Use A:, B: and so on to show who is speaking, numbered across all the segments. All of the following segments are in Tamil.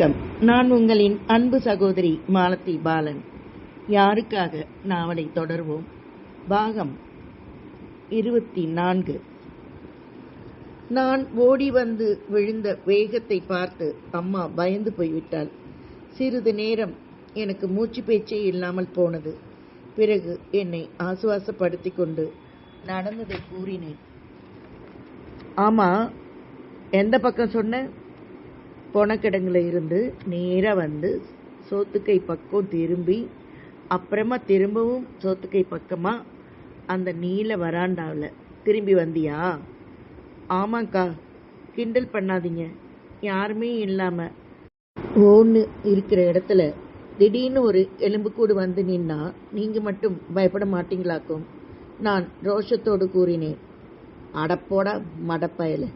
A: வணக்கம். நான் உங்களின் அன்பு சகோதரி மாலதி பாலன். யாருக்காக நாவலை தொடர்வோம்? பாகம் இருபத்தி நான்கு நான் ஓடி வந்து விழுந்த வேகத்தை பார்த்து அம்மா பயந்து போய்விட்டாள். சிறிது நேரம் எனக்கு மூச்சு பேச்சே இல்லாமல் போனது. பிறகு என்னை ஆசுவாசப்படுத்திக் கொண்டு நடந்ததை கூறினேன். ஆமா எந்த பக்கம் சொன்ன? போனக்கிடங்கில் இருந்து நேராக வந்து சோத்துக்கை பக்கம் திரும்பி அப்புறமா திரும்பவும் சோத்துக்கை பக்கமாக அந்த நீல வராண்டாவில் திரும்பி வந்தியா? ஆமாக்கா கிண்டல் பண்ணாதீங்க. யாருமே இல்லாமல் ஓன்னு இருக்கிற இடத்துல திடீர்னு ஒரு எலும்புக்கூடு வந்து நின்னா நீங்கள் மட்டும் பயப்பட மாட்டீங்களாக்கும். நான் ரோஷத்தோடு கூறினேன். அடப்போட மடப்பயல.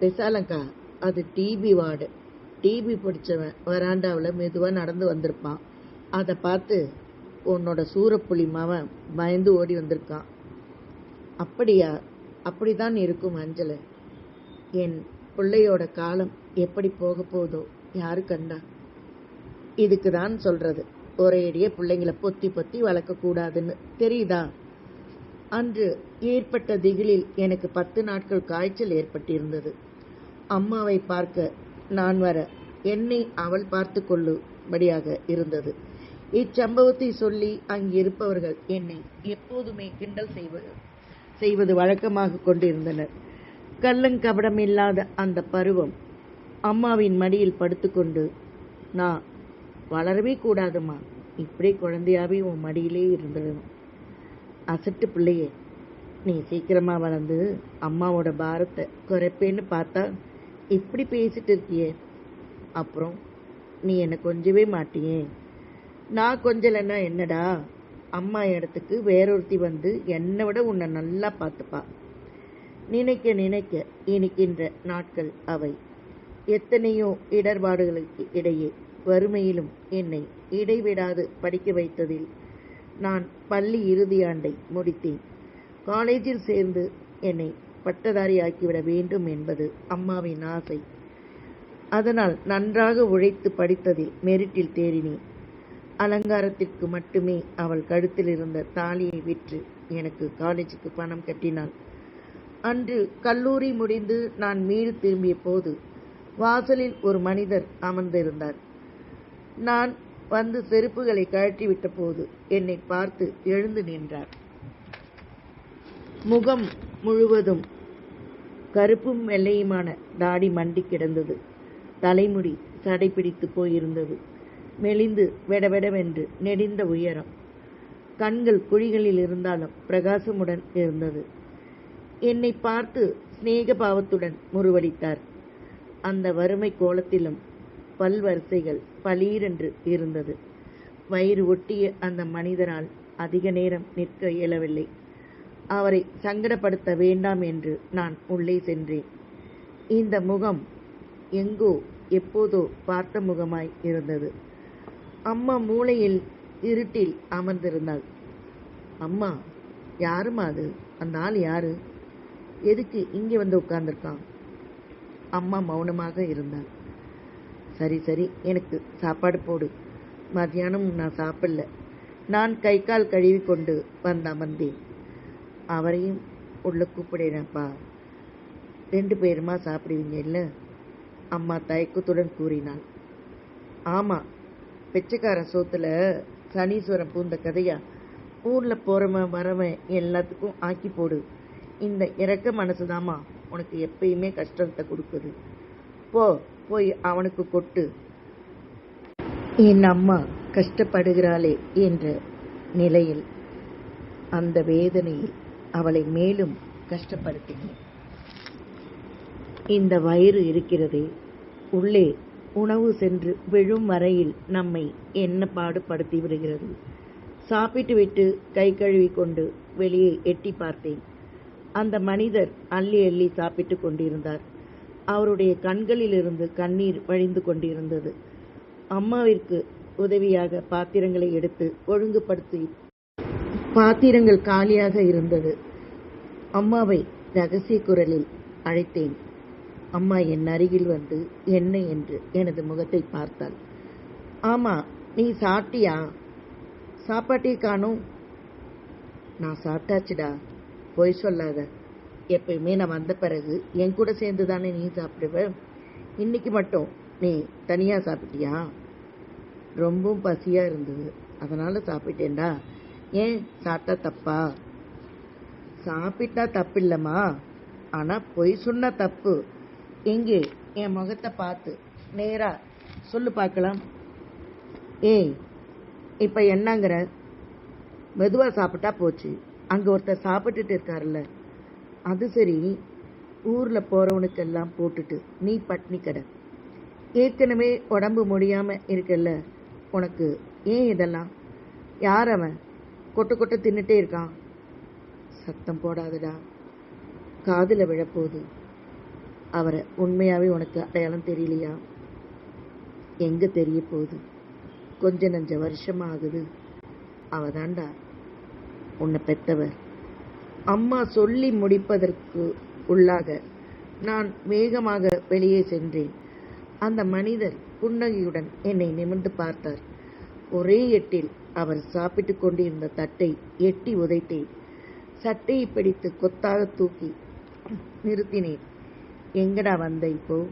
A: பெசாலங்கா அது டிபி வார்டு. டிபி பிடிச்சவன் வராண்டாவில் மெதுவாக நடந்து வந்திருப்பான். அதை பார்த்து உன்னோட சூரப்புலி மாவன் பயந்து ஓடி வந்திருக்கான். அப்படியா? அப்படிதான் இருக்கும் அஞ்சல. என் பிள்ளையோட காலம் எப்படி போக போதோ யாரு கண்டா? இதுக்கு தான் சொல்றது. ஒரேடியே பிள்ளைங்களை பொத்தி பொத்தி வளர்க்கக்கூடாதுன்னு தெரியுதா? அன்று ஏற்பட்ட திகிலில் எனக்கு பத்து நாட்கள் காய்ச்சல் ஏற்பட்டிருந்தது. அம்மாவை பார்க்க நான் வர என்னை அவள் பார்த்து கொள்ளும்படியாக இருந்தது. இச்சம்பவத்தை சொல்லி அங்கிருப்பவர்கள் என்னை எப்போதுமே கிண்டல் செய்வது செய்வது வழக்கமாக கொண்டிருந்தனர். கள்ளங்கபடம் இல்லாத அந்த பருவம் அம்மாவின் மடியில் படுத்துக்கொண்டு நான் வளரவே கூடாதுமா இப்படி குழந்தையாவே உன் மடியிலே இருந்துடணும் அசட்டு பிள்ளையே நீ சீக்கிரமாக வளர்ந்து அம்மாவோட பாரத்தை குறைப்பேன்னு பார்த்தா இப்படி பேசிட்டு இருக்கியே? அப்புறம் நீ என்னை கொஞ்சவே மாட்டியே. நான் கொஞ்சலைன்னா என்னடா? அம்மா இடத்துக்கு வேறொருத்தி வந்து என்னை விட உன்னை நல்லா பார்த்துப்பா. நினைக்க நினைக்க இனிக்கின்ற நாட்கள் அவை. எத்தனையோ இடர்பாடுகளுக்கு இடையே வறுமையிலும் என்னை இடைவிடாது படிக்க வைத்ததில் நான் பள்ளி இறுதி ஆண்டை முடித்தேன். காலேஜில் சேர்ந்து என்னை பட்டதாரி ஆக்கிவிட வேண்டும் என்பது அம்மாவின் ஆசை. அதனால் நன்றாக உழைத்து படித்ததில் மெரிட்டில் தேறினேன். அலங்காரத்திற்கு மட்டுமே அவள் கழுத்தில் இருந்த தாலியை விற்று எனக்கு காலேஜுக்கு பணம் கட்டினாள். அன்று கல்லூரி முடிந்து நான் மீது திரும்பிய போது வாசலில் ஒரு மனிதர் அமர்ந்திருந்தார். நான் வந்து செருப்புகளை கழற்றிவிட்ட போது என்னை பார்த்து எழுந்து நின்றார். முகம் முழுவதும் கருப்பும் வெள்ளையுமான தாடி மண்டி கிடந்தது. தலைமுடி சடைப்பிடித்து போயிருந்தது. மெலிந்து வெடவெடவென்று நெடிந்த உயரம். கண்கள் குழிகளில் இருந்தாலும் பிரகாசமுடன் இருந்தது. என்னை பார்த்து சிநேக பாவத்துடன் முறுவடித்தார். அந்த வறுமை கோலத்திலும் பல்வரிசைகள் பளீரென்று இருந்தது. வயிறு ஒட்டிய அந்த மனிதரால் அதிக நேரம் நிற்க இயலவில்லை. அவரை சங்கடப்படுத்த வேண்டாம் என்று நான் உள்ளே சென்றேன். இந்த முகம் எங்கோ எப்போதோ பார்த்த முகமாய் இருந்தது. அம்மா மூளையில் இருட்டில் அமர்ந்திருந்தாள். அம்மா யாருமா அது? அந்த ஆள் யாரு? எதுக்கு இங்கே வந்து உட்கார்ந்துருக்கான்? அம்மா மௌனமாக இருந்தாள். சரி சரி எனக்கு சாப்பாடு போடு. மத்தியானம் நான் சாப்பிடல. நான் கை கால் கழுவி கொண்டு வந்து அமர்ந்தேன். அவரையும் உள்ள கூப்பிடுறேன்ப்பா. ரெண்டு பேருமா சாப்பிடுவீங்க இல்லை? அம்மா தயக்கத்துடன் கூறினாள். ஆமாம் பிச்சைக்காரன் சோத்துல சனீஸ்வரன் பூந்த கதையா? ஊரில் போகிறவன் வரவன் எல்லாத்துக்கும் ஆக்கி போடு. இந்த இறக்க மனசுதாம்மா உனக்கு எப்பயுமே கஷ்டத்தை கொடுக்குது. போ போய் அவனுக்கு கொட்டு. என் அம்மா கஷ்டப்படுகிறாளே என்ற நிலையில் அந்த வேதனையில் அவளை மேலும் கஷ்டப்படுத்தினேன். இந்த வயிறு இருக்கிறதே உள்ளே உணவு சென்று விழும் வரையில் நம்மை என்ன பாடுபடுத்தி விடுகிறது? சாப்பிட்டு விட்டு கை கழுவி கொண்டு வெளியே எட்டி பார்த்தேன். அந்த மனிதர் அள்ளி அள்ளி சாப்பிட்டு கொண்டிருந்தார். அவருடைய கண்களிலிருந்து கண்ணீர் வழிந்து கொண்டிருந்தது. அம்மாவிற்கு உதவியாக பாத்திரங்களை எடுத்து ஒழுங்குபடுத்தி பாத்திரங்கள் காலியாக இருந்தது. அம்மாவை ரகசிய குரலில் அழைத்தேன். அம்மா என் அருகில் வந்து என்ன என்று எனது முகத்தை பார்த்தாள். ஆமா நீ சாப்பிட்டியா? சாப்பாட்டே காணும். நான் சாப்பிட்டாச்சுடா. பொய் சொல்லாத. எப்பயுமே நான் வந்த பிறகு என் கூட சேர்ந்து தானே நீ சாப்பிடுவ? இன்னைக்கு மட்டும் நீ தனியாக சாப்பிட்டியா? ரொம்பவும் பசியாக இருந்தது. அதனால் சாப்பிட்டேன்டா. ஏன் சாப்பிட்டா தப்பா? சாப்பிட்டா தப்பு இல்லைம்மா ஆனால் பொய் சொன்ன தப்பு. எங்கே என் முகத்தை பார்த்து நேரா சொல்லு பார்க்கலாம். ஏய் இப்போ என்னங்கிற? மெதுவாக சாப்பிட்டா போச்சு. அங்கே ஒருத்தர் சாப்பிட்டுட்டு இருக்காருல்ல. அது சரி ஊரில் போகிறவனுக்கெல்லாம் போட்டுட்டு நீ பட்னி கடை. ஏற்கனவே உடம்பு முடியாமல் இருக்கல்ல. உனக்கு ஏன் இதெல்லாம்? யார் அவன்? கொட்ட கொட்ட தின்னுட்டே இருக்கான். சத்தம் போடாதடா. காதில் விழப்போகுது. அவரை உண்மையாகவே உனக்கு அடையாளம் தெரியலையா? எங்கே தெரிய போகுது? கொஞ்ச நஞ்ச வருஷமாக ஆகுது. அவதான்டா. உன்னை பெத்தவர். அம்மா சொல்லி முடிப்பதற்கு உள்ளாக நான் வேகமாக வெளியே சென்றேன். அந்த மனிதர் புன்னகையுடன் என்னை நிமிர்ந்து பார்த்தார். ஒரே எட்டில் அவர் சாப்பிட்டுக் கொண்டிருந்த தட்டை எட்டி உதைத்தேன். சட்டையை பிடித்து கொத்தாக தூக்கி நிறுத்தினேன். எங்கடா வந்த இப்போ?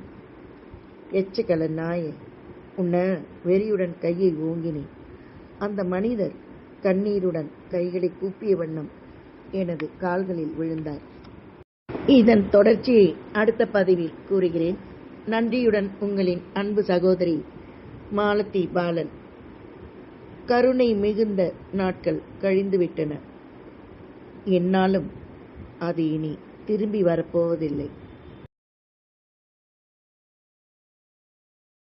A: எச்சக்கல நாயே உன்னை வெறியுடன் கையை ஓங்கினேன். அந்த மனிதர் கண்ணீருடன் கைகளை கூப்பிய வண்ணம் எனது கால்களில் விழுந்தார். இதன் தொடர்ச்சியை அடுத்த பதிவில் கூறுகிறேன். நன்றியுடன் உங்களின் அன்பு சகோதரி மாலதி பாலன். கருணை மிகுந்த நாட்கள் கழிந்துவிட்டன. என்னாலும் அது இனி திரும்பி வரப்போவதில்லை.